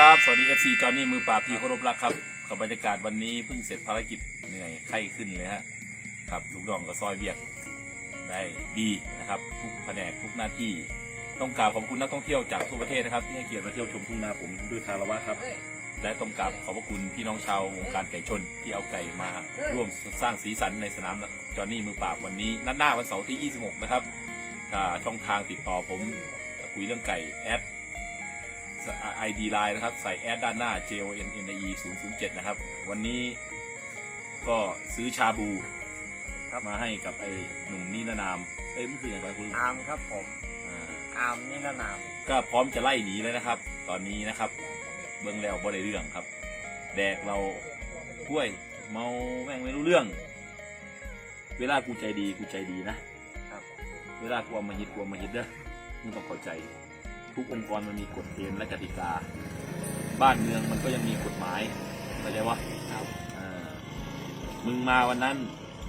ครับ สวัสดี FC จอห์นนี่มือปราบพี่เคารพรักครับกับบรรยากาศวันนี้เพิ่งเสร็จภารกิจเหนื่อยไข้ขึ้นเลยฮะครับลูกดองกับซอยเบียกได้ดีนะครับ ทุกแผนกทุกหน้าที่ต้องกราบขอบคุณนักท่องเที่ยวจากทั่วประเทศนะครับที่ให้เกียรติมาเที่ยวชมทุ่งนาผมด้วยคารวะครับ และต้องกราบขอบพระคุณพี่น้องชาววงการไก่ชนที่เอาไก่มาร่วมสร้างสีสันในสนามจอห์นนี่มือปราบวันนี้นัดหน้าวันเสาร์ที่ 26 นะครับถ้าช่องทางติดต่อผมคุยเรื่องไก่แอด ID Line นะครับ ใส่แอดด้านหน้า J O N N E 0 0 7นะครับ วันนี้ก็ซื้อชาบูครับมาให้กับไอ้หนุ่มนิรนาม เอ้ยมันคืออย่างไรคุณอาร์มครับผมอ่าอาร์มนี่ละนาม ก็พร้อมจะไล่หนีแล้วนะครับ ตอนนี้นะครับ เบื้องแล้วบ่ได้เรื่องครับ แดกเรากล้วยเมาแม่งไม่รู้เรื่อง เวลากูใจดีกูใจดีนะครับเวลากูเอามาฮิตกูเอามาฮิตเด้อมึงต้องเข้าใจ ทุกองค์กรมันมีกฎเกณฑ์และกติกา บ้านเมืองมันก็ยังมีกฎหมายเข้าใจวะครับอ่ามึงมาวันนั้น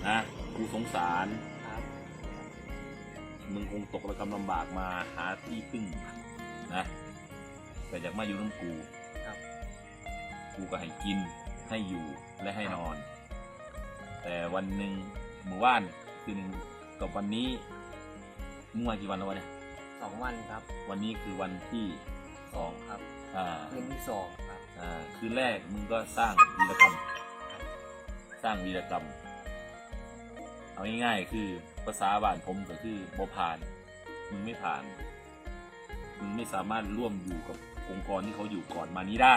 นะกูสงสารครับมึงคงตกระกำลำบากมาหาที่พึ่งนะแต่อยากมาอยู่น้ำกูครับกูก็ให้กินให้อยู่และให้นอน แต่วันหนึ่งหมู่บ้านคือหนึ่งกับวันนี้มึงมากี่วันแล้ววะเนี่ยส องวันครับ วันนี้คือวันที่สองครับอ่าคืนที่สองครับอ่าคืนแรกมึงก็สร้างวีรกรรม สร้างวีรกรรม เอาง่ายๆคือภาษาบ้านผมก็คือบ่ผ่าน มึงไม่ผ่าน มึงไม่สามารถร่วมอยู่กับองค์กรที่เขาอยู่ก่อนมานี้ได้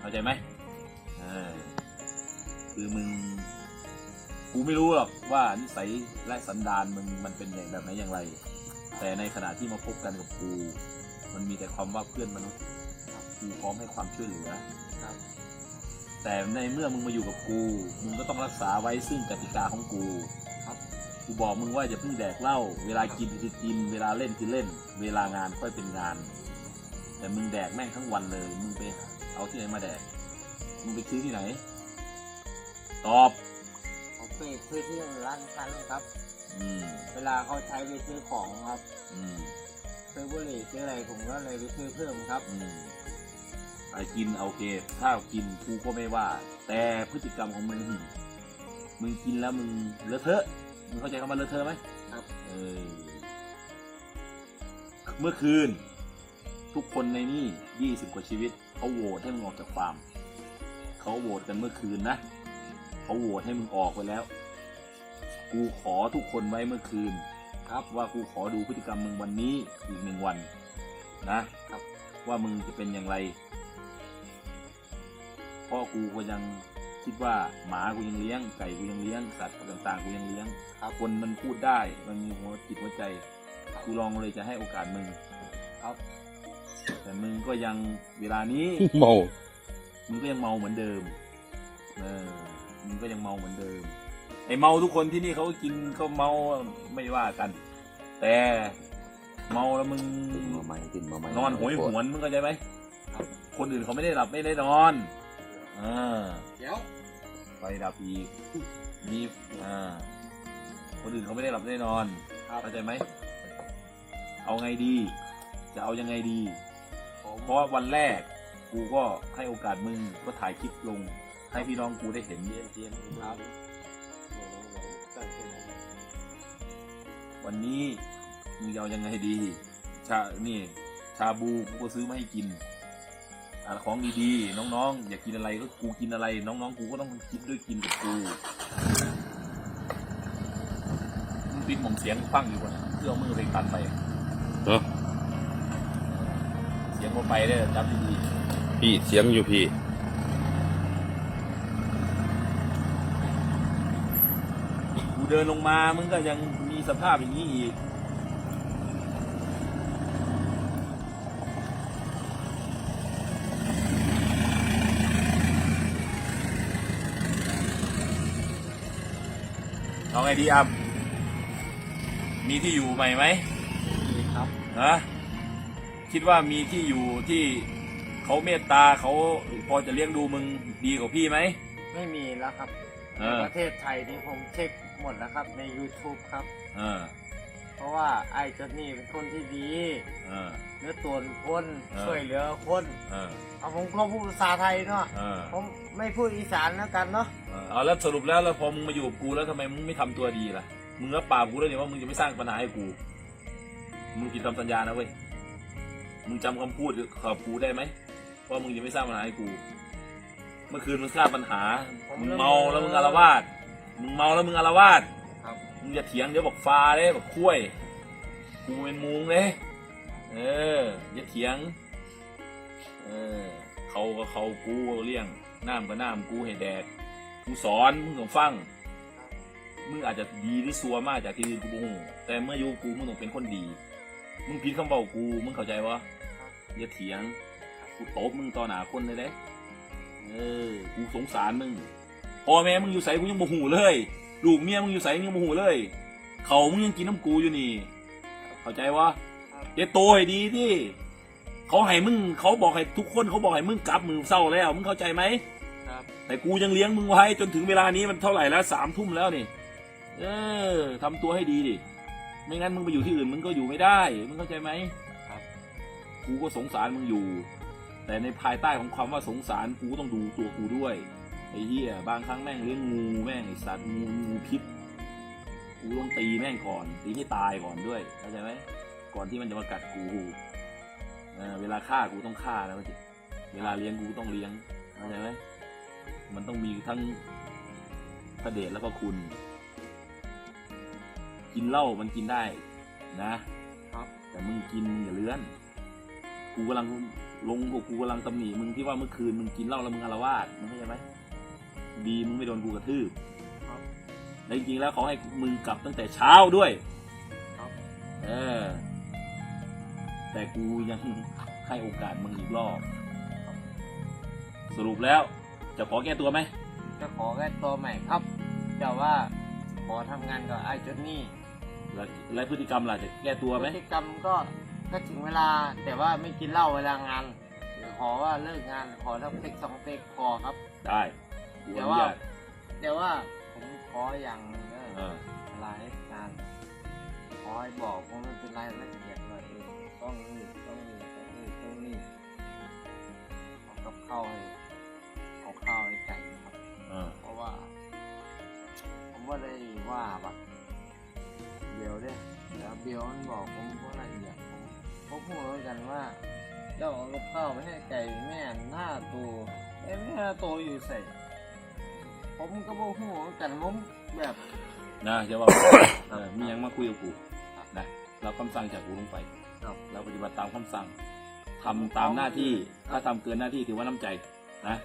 เข้าใจไหมเออคือมึงกูไม่รู้หรอกว่านิสัยและสันดานมึงมันเป็นอย่างแบบไหนอย่างไร แต่ในขณะที่มาพบกันกับกูมันมีแต่ความว่าเพื่อนมนุษย์กูพร้อมให้ความช่วยเหลือครับแต่ในเมื่อมึงมาอยู่กับกู มึงก็ต้องรักษาไว้ซึ่งกติกาของกูครับกูบอกมึงว่าอย่าเพิ่งแดกเหล้า เวลากินคือกิน เวลาเล่นคือเล่น เวลางานค่อยเป็นงาน แต่มึงแดกแม่งทั้งวันเลย มึงไปเอาที่ไหนมาแดก มึงไปซื้อที่ไหน ตอบ ผมไปซื้อที่ร้านค้าครับ อืมเวลาเขาใช้ไปซื้อของครับอืมซื้อบุหรี่ซื้ออะไรผมก็เลยไปซื้อเพิ่มครับ อืมไอ้กินโอเค ถ้ากินกูก็ไม่ว่า แต่พฤติกรรมของมึงมึงกินแล้วมึงเลอะเทอะมึงเข้าใจคำว่าเลอะเทอะไหมครับ เออเมื่อคืน ทุกคนในนี่ยี่สิบกว่าชีวิตเขาโหวตให้มึงออกจากฟาร์มเขาโหวตกันเมื่อคืนนะเขาโหวตให้มึงออกไปแล้ว กูขอทุกคนไว้เมื่อคืน ครับว่ากูขอดูพฤติกรรมมึงวันนี้อีกหนึ่งวันนะครับ ว่ามึงจะเป็นอย่างไรเพราะกูก็ยังคิดว่าหมากูยังเลี้ยงไก่กูยังเลี้ยงสัตว์ต่างๆกูยังเลี้ยงครับคนมันพูดได้มันมีหัวจิตหัวใจกูลองเลยจะให้โอกาสมึงครับ แต่มึงก็ยังเวลานี้เมามึงก็ยังเมาเหมือนเดิม เออมึงก็ยังเมาเหมือนเดิม ไอเมาทุกคนที่นี่เขาก็กินเขาเมาไม่ว่ากัน แต่เมาแล้วมึงติดมาใหม่ติดมาใหม่นอนโหยหวนมึงเข้าใจไหมครับคนอื่นเขาไม่ได้หลับไม่ได้นอนอ่าเดี๋ยวไฟดับอีกมีอ่าคนอื่นเขาไม่ได้หลับไม่ได้นอนครับเข้าใจไหมเอาไงดี จะเอายังไงดีผมเพราะวันแรกกูก็ให้โอกาสมึงก็ถ่ายคลิปลง ให้พี่น้องกูได้เห็นเจียมเจียมครับ วันนี้มึงเอายังไงดี ชา นี่ ชาบูกูก็ซื้อมาให้กินอของดีๆ น้องๆ อยากกินอะไรก็กูกินอะไร น้องๆ กูก็ต้องคิดด้วยกินกับกูมึงปิดหม่องเสียงฟังอยู่ก่อนเพื่อเอามือไปตัดไปเนาะเสียงก็ไปได้อจำดีๆ พี่เสียงอยู่พี่ ๆกู เดินลงมามึงก็ยังมีสภาพอย่างนี้อีก เอาไงดีอับมีที่อยู่ใหม่ไหมดีครับนะคิดว่ามีที่อยู่ที่เขาเมตตาเขาพอจะเลี้ยงดูมึงดีกว่าพี่ไหม ไม่มีแล้วครับเอ ในอประเทศไทยนี่ผมเช็คหมดแล้วครับใน YouTube ครับ เออผราะว่าไอ้เจ้านี่เป็นคนที่ดีเออ เนื้อตนคนเออ ช่วยเหลือคนเออ เอาผมก็พูดภาษาไทยเนาะเออ ผมไม่พูดอีสานแล้วกันเนาะเออเอาแล้วสรุปแล้วแล้วพอมึงมาอยู่กับกูแล้วทำไมมึงไม่ทำตัวดีล่ะ มึงรับปากกูแล้วเนี่ยว่ามึงจะไม่สร้างปัญหาให้กู มึงกินคำสัญญานะเว้ย มึงจำคำพูดกับกูได้ไหมว่ามึงจะไม่สร้างปัญหาให้กู เมื่อคืนมึงสร้างปัญหา มึงเมาแล้วมึงอารวาส มึงเมาแล้วมึงอารวาสครับมึงอย่าเถียงเดี๋ยวบอกฟ้าเลยบอกคุ้ยกูเป็นมุงเลยเอออย่าเถียง เออเขาก็เขากูเลี้ยงน้ำก็น้ำกูให้แดกกูสอนมึงต้องฟังมึงอาจจะดีหรือซัวมากจากที่อื่นกูบ่ฮู้แต่เมื่ออยู่กับกูมึงต้องเป็นคนดี มึงผิดคำบอกกูมึงเข้าใจวะอย่าเถียงกูตบมึงต่อหน้าคนเลยเด้ เออกูสงสารมึงพ่อแม่มึงอยู่ใส่กูยังบ่หูเลย ลูกเมียมึงอยู่ใส่ยังบ่หูเลย เขามึงยังกินน้ำกูอยู่นี่ เข้าใจวะเดี๋ยวโตให้ดีที่เขาให้มึงเขาบอกให้ทุกคนเขาบอกให้มึงกลับมือเศร้าแล้วมึงเข้าใจไหมครับแต่กูยังเลี้ยงมึงไว้จนถึงเวลานี้มันเท่าไหร่แล้วสามทุ่มแล้วนี่ เออทำตัวให้ดีดิไม่งั้นมึงไปอยู่ที่อื่นมึงก็อยู่ไม่ได้มึงเข้าใจไหมครับกูก็สงสารมึงอยู่ แต่ในภายใต้ของความว่าสงสารกูต้องดูตัวกูด้วยไอ้เหี้ยบางครั้งแม่งเลี้ยงงูแม่งไอ้สัตว์งูงูพิษกูต้องตีแม่งก่อน ตีให้ตายก่อนด้วยเข้าใจไหมก่อนที่มันจะมากัดกูเออเวลาฆ่ากูต้องฆ่านะมันเวลาเลี้ยงกูต้องเลี้ยงเข้าใจไหมมันต้องมีทั้งพระเดชแล้วก็คุณ กินเหล้ามันกินได้นะครับ แต่มึงกินอย่าเลื้อน กูกำลังลงกูกูกำลังตำหนิมึงที่ว่าเมื่อคืนมึงกินเหล้าแล้วมึงอารวาสมึงเข้าใจไหมดีมึงไม่โดนกูกระทืบครับ แล้วจริงๆแล้วเขาให้มึงกลับตั้งแต่เช้าด้วยครับ เออ แต่กูยังให้โอกาสมึงอีกรอบ สรุปแล้ว จะขอแก้ตัวไหมจะขอแก้ตัวใหม่ครับแต่ว่าขอทำงานกับไอ้เจ้านี่และและพฤติกรรมล่ะจะแก้ตัวไหมพฤติกรรมก็ ก็ถึงเวลาแต่ว่าไม่กินเหล้าเวลางานขอว่าเลิกงานขอทั้งเต็กสองเต็กพอครับ ได้กูอแต่นุว่า ญาตแต่ว่าผมขออย่างหนึ่งเด้เอออรายการขอให้บอกว่ามันเป็นรายละเอียดหน่อยเออต้องนี่ต้องนี่ต้องนี่ต้องนี่เอากับข้าวให้เอาข้าวให้ไก่ครับเออเพราะว่า ผมว่าได้ว่าแบบเบลเด้แล้วเบลมันบอกผมว่าละเอียด ผมผมพูดเหมือนกันว่าเจ้าเอากับข้าวไปให้ไก่แม่หน้าตัวไอ้แม่ตัวอยู่ใส่ ผมก็บอกหัวอนกันผมแบบนะจะว่าเออมียังมาคุยกับกูนะเราคำสั่งจากกูลงไปครับเราปฏิบัติตามคำสั่งทำตามหน้าที่ถ้าทำเกินหน้าที่ถือว่าน้ำใจนะ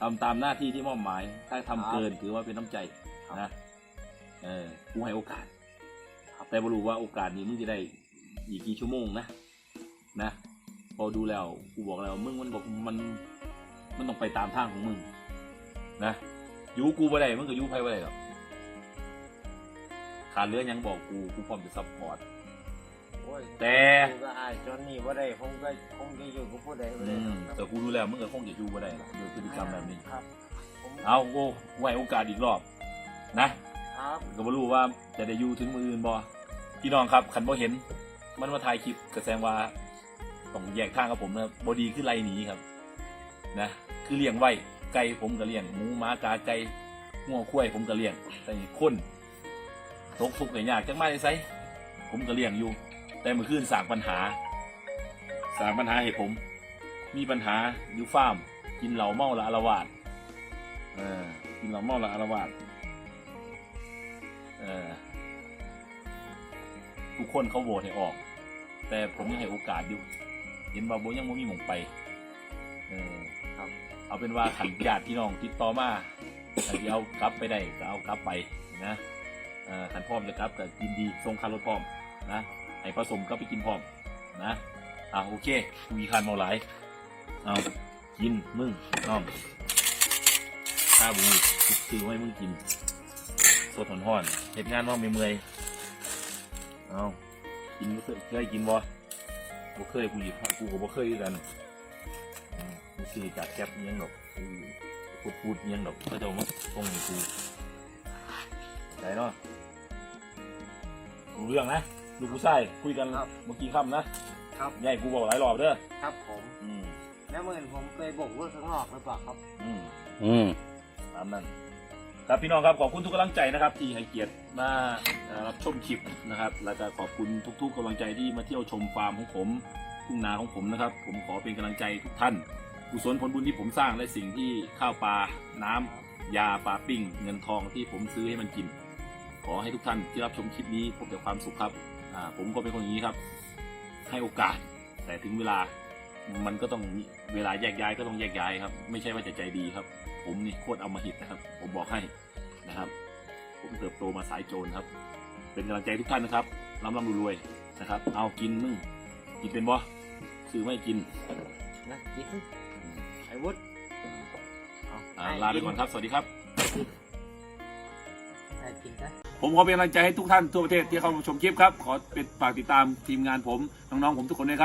ทำตามหน้าที่ที่มอบหมาย ถ้าทำเกินถือว่าเป็นน้ำใจนะเออกูให้โอกาสแต่บรู้ว่าโอกาสนี้มึงจะได้อีกกี่ชั่วโมงนะ นะพอดูแล้วกูบอกแล้วมึงมันบอกมันมันต้องไปตามทางของมึง นะอยูกูบ่ได้มึงก็อยูไพ่บ่ได้หรอกขาดเหลือหยังบอกกูกูพร้อมจะซัพพอร์ตโอ้ยแต่ผมก็อายจนนี่ว่าได้ผมก็คงจะอยู่กับผู้ใดผู้ใดอืมแต่กูดูแล้วมึงก็คงจะอยู่บ่ได้หรอกด้วยพฤติกรรมแบบนี้ครับผมเอาโอ้ไว้โอกาสอีกรอบ นะครับก็บ่รู้ว่าจะได้อยู่ถึงมืออื่นบ่พี่น้องครับคันบ่เห็น มันมาถ่ายคลิปก็แสดงว่า ต้องแยกทางกับผมนะบ่ดีคือไรหนีครับ นะ คือเลี้ยงไว้ไก่ผมก็เลี้ยงหมูหมากาไก่งัวควายผมก็เลี้ยง แต่คนตกทุกข์ได้ยากจังมาได้ไสผมก็เลี้ยงอยู่ แต่เมื่อคืนสร้างปัญหาสร้างปัญหาให้ผม มีปัญหาอยู่ฟาร์ม กินเหล้าเมาละอารวาสเออกินเหล้าเมาละอารวาสเออทุกคนเขาโหวตให้ออก แต่ผมยังให้โอกาสอยู่ เห็นว่าโบยังไม่มีหมองไป เออครับ เอาเป็นว่าขันญาติพี่น้องติดต่อมาขันที่เอากลับไปได้ก็เอากลับไปนะเออขันพร้อมจะกลับก็ยินดีส่งคารถพร้อมนะให้ผสมก็ไปกินพร้อมนะอะโอเคมีคันเมาหลายเอากินมึงน้องข้าบูซื้อไว้มึงกินสดหอนหอนๆเหตุงานว่าไม่เมื่อยเอากินบ่เคยเคยกินบ่ บ่เคยกูหยิบกูก็บ่เคยคือกันอืมกูซื้อจากแก๊ปอิหยังดอกกูพูดพูดอิหยังดอกก็จะเอามาส่งให้กูได้เนาะรู้เรื่องนะคลูกผู้ชายคุยกันครับเมื่อกี้ค่ำนะครับใหญ่กูบอกหลายรอบเด้อครับผม อืมแล้วเมื่อผมเคยบอกว่าข้างนอกหรือเปล่าครับ อืมอืมตามนั้น ครับพี่น้องครับขอบคุณทุกกำลังใจนะครับที่ให้เกียรติมารับชมคลิปนะครับ แล้วก็ขอบคุณทุกๆกำลังใจที่มาเที่ยวชมฟาร์มของผมทุ่งนาของผมนะครับ ผมขอเป็นกำลังใจทุกท่านกุศลผลบุญที่ผมสร้างและสิ่งที่ข้าวปลาน้ำยาปลาปิ้ง เงินทองที่ผมซื้อให้มันกิน ขอให้ทุกท่านที่รับชมคลิปนี้พบแต่ความสุขครับผมก็เป็นคนอย่างนี้ครับ ให้โอกาส แต่ถึงเวลามันก็ต้องเวลาแยกย้ายก็ต้องแยกย้ายครับ ไม่ใช่ว่าจะใจดีครับ ผมนี่โคตรเอามาหิตนะครับ ผมบอกให้นะครับ ผมเติบโตมาสายโจรครับ เป็นกำลังใจทุกท่านนะครับร่ำร่ำรวยๆนะครับ เอากินมึงกินเป็นบ่ซื้อไม่กินนะกินไอ้วุฒิเออ่าลาไปก่อนครับ สวัสดีครับให้กินนะผมขอเป็นกำลังใจให้ทุกท่านทั่วประเทศที่เข้ามาชมคลิปครับ ขอเป็นฝากติดตามทีมงานผม น้องๆผมทุกคนด้วยครับ